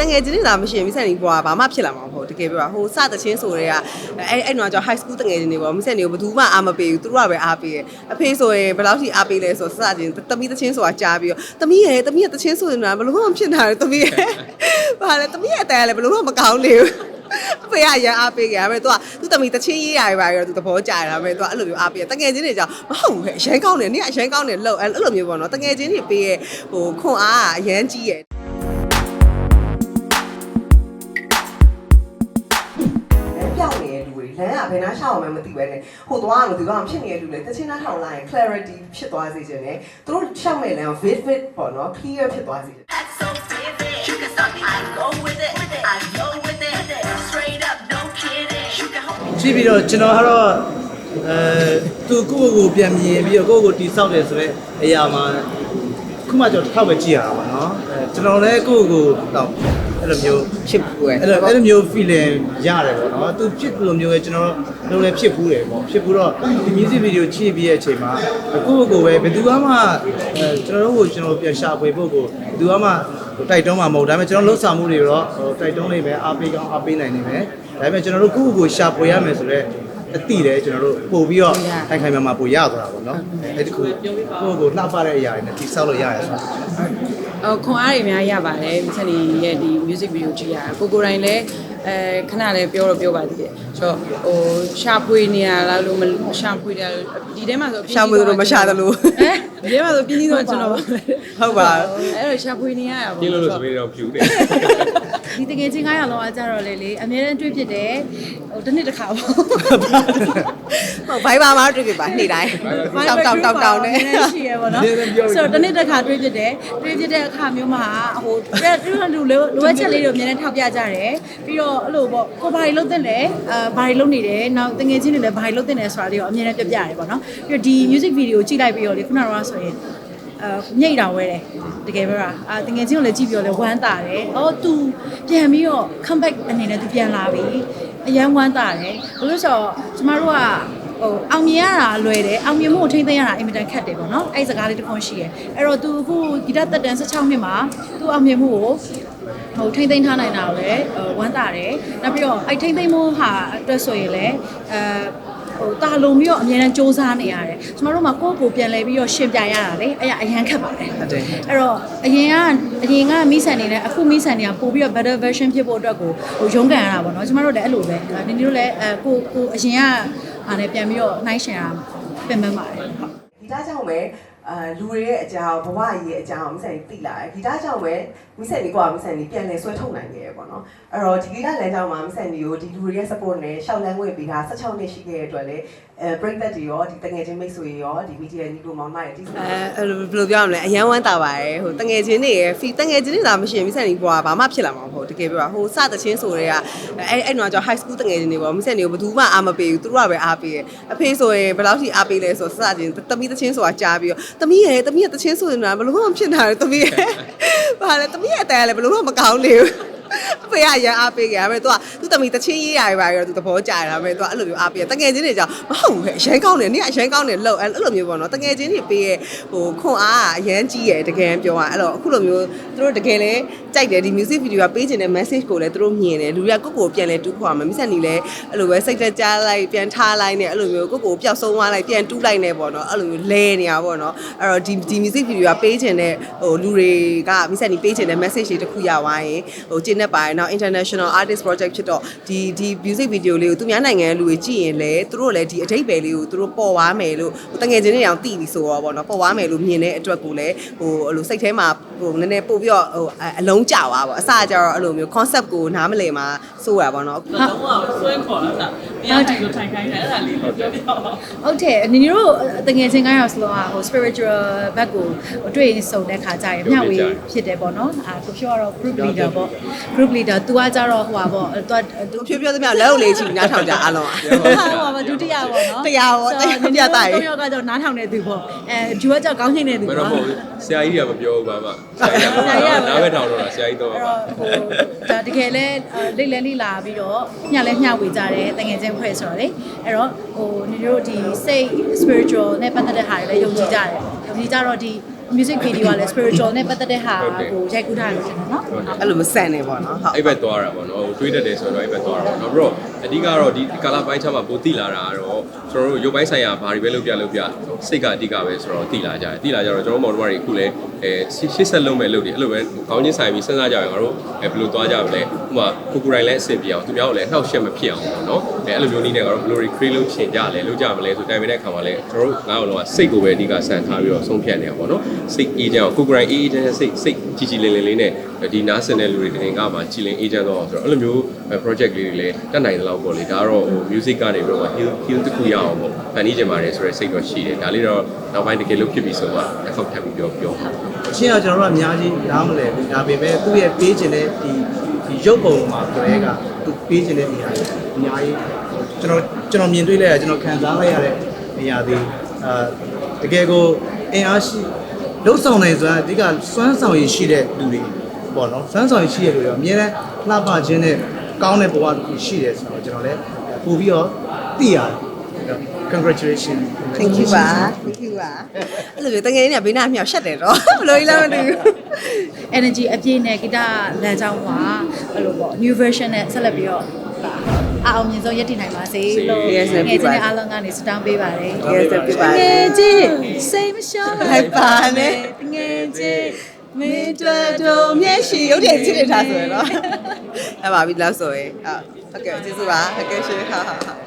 တငယ်ချင်းတွေသာမရှိရင်မိဆက်နေဘွားဘာမှဖြစ်လာမှာမဟုတ်တကယ်ပြောတာဟိုစတချင်းဆိုတွေကအဲ့အဲ့တော့ကျ high school တငယ်ချင်းတွေပေါ့မိဆက်နေကိုဘယ်သူမှအားမပေးဘူးသူတို့ကပဲအားပေးတယ်အဖေဆိုရင်ဘယ်လောက်ထိအားပေးလဲဆိုစချင်းတမီးတချင်းဆိုတာကြားပြီးတော့တမီးရဲ့တမီးရဲ့တချင်းဆိုနေတာဘယ်လိုမှဖြစ်နေတာလဲတမီးရဲ့ဘာလဲတမီးရဲ့အတန်ကလည်းဘယ်လိုမှမကောင်းနေဘူးအဖေကရန်အားပေးကြတယ်ဒါပေမဲ့ तू ကသူ့တမီးတချင်းရေးရတယ်ပါရော तू သဘောကျတယ်ဒါပေမဲ့ तू ကအဲ့လိုမျိုးအားပေးတယ်တငယ်ချင်းတွေကြောင့်မဟုတ်ဘူးဟဲ့အရန်ကောင်းတယ်နင်ကအရန်ကောင်းတယ်လို့အဲ့လိုမျိုးပေါ့နော်တငယ်ချင်းတွေပေးရဲ့ဟိုခွန်အားကအရန်ကြီးရဲ့ ယ်နှားရှောက်အောင်မှမသိပဲနဲ့ဟိုသွားအောင်ဒီကောင်ဖြစ်နေတဲ့လူတွေတချင်းနှားထောင်လိုက်ရင် clarity ဖြစ်သွားစေခြင်းနဲ့သူတို့ရှောက်မဲ့လမ်းကို vivid ပေါ့နော် clear ဖြစ်သွားစေခြင်း That's so vivid. You can stop me. I go with it. I go with it. Straight up, no kidding. You can hold ကြည့်ပြီးတော့ကျွန်တော်ကတော့အဲသူကိုယ့်ကိုယ်ကိုပြန်မြင်ပြီးတော့ကိုယ့်ကိုယ်ကိုတိဆောက်တယ်ဆိုတော့အရာမှာခုမှကျွန်တော်တစ်ခါပဲကြည့်ရတာပါเนาะအဲကျွန်တော်လည်းကိုယ့်ကိုယ်ကိုတော့ အဲ့လိုမျိုးဖြစ်ဘူးပဲအဲ့လိုအဲ့လိုမျိုး feeling ရတယ်ပေါ့နော်သူဖြစ်လို့မျိုးပဲကျွန်တော်တို့လည်းဖြစ်ဘူးတယ်ပေါ့ဖြစ်ဘူးတော့ဒီ music video ကြည့်ပြီးရဲ့အချိန်မှာကိုယ့်ကိုယ်ကိုယ်ပဲဘယ်သူမှအဲကျွန်တော်တို့ကိုကျွန်တော်ပြန်ရှာဖွေဖို့ကိုဘယ်သူမှတိုက်တွန်းမှာမဟုတ်ဒါပေမဲ့ကျွန်တော်လှုပ်ဆောင်မှုတွေတော့ဟိုတိုက်တွန်းနေမယ်အားပေးကောင်းအားပေးနိုင်နေမယ်ဒါပေမဲ့ကျွန်တော်တို့ကိုယ့်ကိုယ်ကိုရှာဖွေရမယ်ဆိုတော့အတိတယ်ကျွန်တော်တို့ပို့ပြီးတော့ထိုင်ခိုင်မာမာပို့ရသွားတာပေါ့နော်အဲ့ဒီကိုကိုယ့်ကိုယ်ကိုလှပတဲ့အရာတွေနဲ့တိဆောက်လို့ရရဆိုတာဟို ခွန်အားတွေအများကြီးရပါတယ်မိဆက်နေရဲ့ဒီ music video ကြည့်ရတာကိုကိုယ်တိုင်လည်းအဲခဏလည်းပြောတော့ပြောပါသေးတယ်ဆိုတော့ဟိုရှာဖွေနေရလားလို့မရှာဖွေတယ်လို့ဒီထဲမှာဆိုရှာမလို့မရှာသလိုဟမ် ဒီထဲမှာဆိုပြင်းပြင်းတော့ကျွန်တော်ဟုတ်ပါအဲ့တော့ရှာဖွေနေရတာပေါ့ ပြင်းလို့လို့ဆိုပြီးတော့ဖြူတယ်ဒီတကယ်ချင်း900လောက်အကြတော့လေလေအများနဲ့တွေ့ဖြစ်တယ်ဟိုတစ်နှစ်တစ်ခါပေါ့ဟုတ်ဘိုင်ဘာမှာတွေ့ပြီပါနေ့တိုင်းတောက်တောက်တောက်တောက်နဲ့ ရှိရပေါ့နော်ဆိုတော့တစ်နှစ်တစ်ခါတွေ့ဖြစ်တယ်တွေ့ဖြစ်တဲ့အခါမျိုးမှာဟိုတွေ့တွေ့လူလိုလိုအပ်ချက်လေးတွေအများနဲ့ထောက်ပြကြတယ်ပြီးတော့အဲ့လိုပေါ့ကိုဘာတွေလုပ်တဲ့လဲအာဘာတွေလုပ်နေတယ်နောက်တကယ်ချင်းတွေလည်းဘာတွေလုပ်တဲ့လဲဆိုတာလေးကိုအများနဲ့ပြပြရတယ်ပေါ့နော်ပြီးတော့ဒီ music video ကြည့်လိုက်ပြီးတော့လေခုနကတော့ဆိရင်အာမြိတ်တာဝဲတယ်တကယ်ပြောတာအာတကယ်ချင်းကိုလည်းကြည့်ပြီးတော့လည်းဝမ်းသာတယ်။အော် तू ပြန်ပြီးတော့ comeback အနေနဲ့ तू ပြန်လာပြီ။အရန်ဝမ်းသာတယ်။ဘလို့ဆိုတော့ကျမတို့ကဟိုအောင်မြင်ရတာလွယ်တယ်အောင်မြင်မှုကိုထိမ့်သိမ်းရတာအင်မတန်ခက်တယ်ပေါ့နော်အဲ့ဒီစကားလေးတစ်ခွန်းရှိရယ်အဲ့တော့ तू အခုဂီတတက်တန်16နှစ်မှာ तू အောင်မြင်မှုကိုဟိုထိမ့်သိမ်းထားနိုင်တာကိုလည်းဟိုဝမ်းသာတယ်နောက်ပြီးတော့အဲ့ထိမ့်သိမ်းမှုဟာအတွက်ဆိုရင်လည်းအဲ ဟိုတာလုံပြီးတော့အများနဲ့စူးစမ်းနေရတယ်ကျမတို့မှာကိုယ့်ကိုယ်ပြန်လဲပြီးတော့ရှင်ပြရတာလေအဲ့ရအရန်ခက်ပါတယ်ဟုတ်တယ်အဲ့တော့အရင်ကအရင်ကမိဆန်နေနဲ့အခုမိဆန်တွေကပို့ပြီးတော့ better version ဖြစ်ဖို့အတွက်ကိုဟိုရုန်းကန်ရတာပေါ့နော်ကျမတို့လည်းအဲ့လိုပဲနင်တို့လည်းအဲကိုကိုအရင်ကအားနဲ့ပြန်ပြီးတော့နှိုင်းရှင်ရတာပြင်ပန်းပါတယ်ဟုတ်ဂီတကြောင့်ပဲ အာလူတွေရဲ့အကြောင်းဘဝကြီးရဲ့အကြောင်းမိဆက်နေသိလာတယ်ဂီတကြောင့်ပဲမိဆက်နေကွာမိဆက်နေပြန်လဲဆွဲထုတ်နိုင်ခဲ့ရပေါ့နော်အဲ့တော့ဒီဂီတလမ်းကြောင်းမှာမိဆက်နေကိုဒီလူတွေရဲ့ support နဲ့ရှောက်လန်းခွင့်ပေးတာ16နှစ်ရှိခဲ့တဲ့အတွက်လည်းအဲ break that တွေရောဒီတငယ်ချင်းမိတ်ဆွေရောဒီ media ညီလိုမောင်နှမရဲ့ဒီအဲအဲ့လိုဘယ်လိုပြောရမလဲအရန်ဝမ်းတာပါတယ်ဟိုတငယ်ချင်းတွေရဲ့ fee တငယ်ချင်းတွေသာမရှိရင်မိဆက်နေဘွားဘာမှဖြစ်လာမှာမဟုတ်တကယ်ပြောတာဟိုစတချင်းဆိုတွေကအဲ့အဲ့တော့ကျ high school တငယ်ချင်းတွေပေါ့မိဆက်နေကိုဘယ်သူမှအားမပေးဘူးသူတို့ကပဲအားပေးတယ်အဖေဆိုရင်ဘယ်လောက်ထိအားပေးလဲဆိုစချင်းတမီးတချင်းဆိုတာကြားပြီးတော့တမီးရဲ့တမီးရဲ့တချင်းဆိုနေတာဘယ်လိုမှဖြစ်နေတာလဲတမီးရဲ့ဘာလဲတမီးရဲ့အတန်ကလည်းဘယ်လိုမှမကောင်းနေဘူးအ ဖေကရန်အားပေးကြတယ်ဒါပေမဲ့ तू ကသူ့တမီတချင်းရေးရတယ်ပါရော तू သဘောကျတယ်ဒါပေမဲ့ तू ကအဲ့လိုမျိုးအားပေးတယ်တငယ်ချင်းတွေကြောင့်မဟုတ်ဘူးဟဲ့အရန်ကောင်းတယ်နင်ကအရန်ကောင်းတယ်လို့အဲ့လိုမျိုးပေါ့နော်တငယ်ချင်းတွေပေးရဲ့ဟိုခွန်အားကအရန်ကြီးရဲ့တကယ်ပြောရအဲ့လိုအခုလိုမျိုးသူတို့တကယ်လဲကြိုက်တယ်ဒီ music video ကပေးချင်တဲ့ message ကိုလည်းသူတို့မြင်တယ်လူတွေကကိုယ့်ကိုယ်ပြန်လဲတူးခွာမှာမိဆက်နီလဲအဲ့လိုပဲစိတ်သက်ကြားလိုက်ပြန်ထားလိုက်နဲ့အဲ့လိုမျိုးကိုယ့်ကိုယ်ပျောက်ဆုံးသွားလိုက်ပြန်တူးလိုက်နေပေါ့နော်အဲ့လိုမျိုးလဲနေတာပေါ့နော်အဲ့တော့ဒီဒီ music video ကပေးချင်တဲ့ဟိုလူတွေကမိဆက်နီပေးချင်တဲ့ message တွေတစ်ခုရသွားရင်ဟိုကျင်းနေပါတယ် နောက် international artist project ဖြစ်တော့ဒီဒီ music video လေးကိုသူများနိုင်ငံလူတွေကြည့်ရင်လည်းသူတို့လည်းဒီအထိပ္ပယ်လေးကိုသူတို့ပေါ်သွားမယ်လို့တငယ်ချင်းတွေအောင်သိပြီဆိုတော့ဗောနော်ပေါ်သွားမယ်လို့မြင်တဲ့အတွက်ကိုလည်းဟိုအဲ့လိုစိတ်ထဲမှာဟိုနည်းနည်းပို့ပြီးတော့ဟိုအလုံးကြသွားပါအစကြတော့အဲ့လိုမျိုး concept ကိုနားမလည်မှာစိုးရပါတော့ လုံးဝဆွဲခေါ်လာတာတရားထိုင်ကိုထိုင်ခိုင်းတယ်အဲ့ဒါလေးကိုပြောပြအောင် ဟုတ်တယ်ညီညီတို့တကယ်ချင်း900စလုံးอ่ะဟို spiritual back ကိုဟိုတွေ့ဆုံတဲ့ခါကျရင်မျှဝေဖြစ်တယ်ပေါ့နော်အာကိုပြောတော့ group leader ပေါ့ group leader तू ကကြတော့ဟိုပါပေါ့ तू သူ ဖြည်းဖြည်းသမျှလက်ုပ်လေးချီနားထောင်ကြအလုံး ဟာဟိုပါဒု တိယပေါ့နော်တရားပေါ့တရားတရားတာကြီးတော့ယောက်ကကြောင့်နားထောင်နေသူပေါ့အဲဂျူကကြောင့်ကောင်းချိန်နေသူမပေါ့တော့မဟုတ်ဘူးဆရာကြီးကမပြောဘူးဘာမှဆရာကြီးကနားပဲထောင်တော့တာဆရာကြီးတော့အဲ့တော့ဟိုဒါတကယ်လဲလိတ်လဲလိလာပြီးတော့ညလဲမျှဝေကြတယ်တကယ်ချင်းဖွဲ့ဆိုတော့လေအဲ့တော့ဟိုညီတို့ဒီစိတ် spiritual နဲ့ပတ်သက်တဲ့ဟာတွေလည်းယုံကြည်ကြတယ်ယုံကြည်ကြတော့ဒီ music video ကလည်း spiritual နဲ့ပတ်သက်တဲ့ဟာကိုရိုက်ကူးထားတယ်လို့ထင်တယ်နော်အဲ့လိုမဆန်နေပေါ့နော်ဟုတ်အဲ့ဘက်သွားတာပေါ့နော်တွေးတတ်တယ်ဆိုတော့အဲ့ဘက်သွားတာပေါ့နော်ပြီးတော့အဓိကတော့ဒီကာလာပိုင်းချမှာပိုတိလာတာကတော့ကျွန်တော်တို့ရုပ်ပိုင်းဆိုင်ရာဘာတွေပဲလုပ်ပြလုပ်ပြစိတ်ကအဓိကပဲဆိုတော့တိလာကြတယ်တိလာကြတော့ကျွန်တော်မောင်တို့တွေအခုလည်းအဲရှေ့ဆက်လုံးမဲ့လုပ်တယ်အဲ့လိုပဲခေါင်းချင်းဆိုင်ပြီးစဉ်းစားကြရင်ငါတို့အဲဘယ်လိုသွားကြမလဲဥပမာကိုကိုတိုင်းလည်းအဆင်ပြေအောင်သူများကိုလည်းနှောက်ရှက်မဖြစ်အောင်ပေါ့နော် အဲအဲ့လိုမျိုးနည်းနဲ့ကတော့ဘယ်လို create လုပ်ချင်ကြလဲလုပ်ကြမလဲဆိုတိုင်ပင်တဲ့အခါမှာလည်းကျွန်တော်တို့ငါ့အောင်လုံးကစိတ်ကိုပဲအဓိကစံထားပြီးတော့ဆုံးဖြတ်နေအောင်ပေါ့နော်စိတ်အေးချမ်းအောင်ကိုကိုတိုင်းအေးအေးချမ်းချမ်းစိတ်စိတ်ကြည်ကြည်လင်လင်လေးနဲ့ဒီနားဆင်တဲ့လူတွေတင်ကမှကြည်လင်အေးချမ်းတော့အောင်ဆိုတော့အဲ့လိုမျိုး project လေးတွေလည်းတက်နိုင်တဲ့လောက်ပေါ့လေဒါကတော့ဟို music ကနေပြီးတော့ heal heal တခုရအောင်ပေါ့ဖန်တီးကြပါတယ်ဆိုတဲ့စိတ်တော့ရှိတယ်ဒါလေးတော့နောက်ပိုင်းတကယ်လို့ဖြစ်ပြီဆိုတော့အခောက်ဖြတ်ပြီးပြောပြောပါအချင်းကကျွန်တော်တို့ကအများကြီးနားမလဲဘူးဒါပေမဲ့သူ့ရဲ့ပေးခြင်းတဲ့ဒီ ဒီရုပ်ပုံမှာကလေးကသူပေးခြင်းတဲ့နေရာကြီးအများကြီးကျွန်တော်ကျွန်တော်မြင်တွေ့လိုက်ရကျွန်တော်ခံစားလိုက်ရတဲ့နေရာတွေအာတကယ်ကိုအင်အားရှိလှုပ်ဆောင်နိုင်စွမ်းအဓိကစွမ်းဆောင်ရည်ရှိတဲ့လူတွေပေါ့နော်စွမ်းဆောင်ရည်ရှိတဲ့လူတွေကအများနဲ့လှပခြင်းနဲ့ကောင်းတဲ့ဘဝတစ်ခုရှိတယ်ဆိုတော့ကျွန်တော်လည်းပို့ပြီးတော့သိရတယ် congratulations thank you ပါ thank you ပါအဲ့လိုမျိုးတကယ်ကြီးကဘေးနားမြောက်ရှက်တယ်တော့ဘယ်လိုလဲမသိဘူး energy အပြည့်နဲ့ဂီတလမ်းကြောင်းမှာအဲ့လိုပေါ့ new version နဲ့ဆက်လက်ပြီးတော့အအောင်မြင်ဆုံးရည်တည်နိုင်ပါစေလို့ Yes, ငယ်ပြချင်းပါတဲ့အားလုံးကနေစတောင်းပေးပါတယ် yes ပြပါငယ်ချင်းစိတ်မလျှော့လိုက်ပါနဲ့ငယ်ချင်းမင်းတို့တို့မျက်ရှိရုပ်တရက်ချစ်နေတာဆိုရယ်နော်အဲ့ပါပြီလောက်ဆိုရင်ဟုတ်ဟုတ်ကဲ့ကျေးဇူးပါဟုတ်ကဲ့ရှင်ဟာဟာဟာ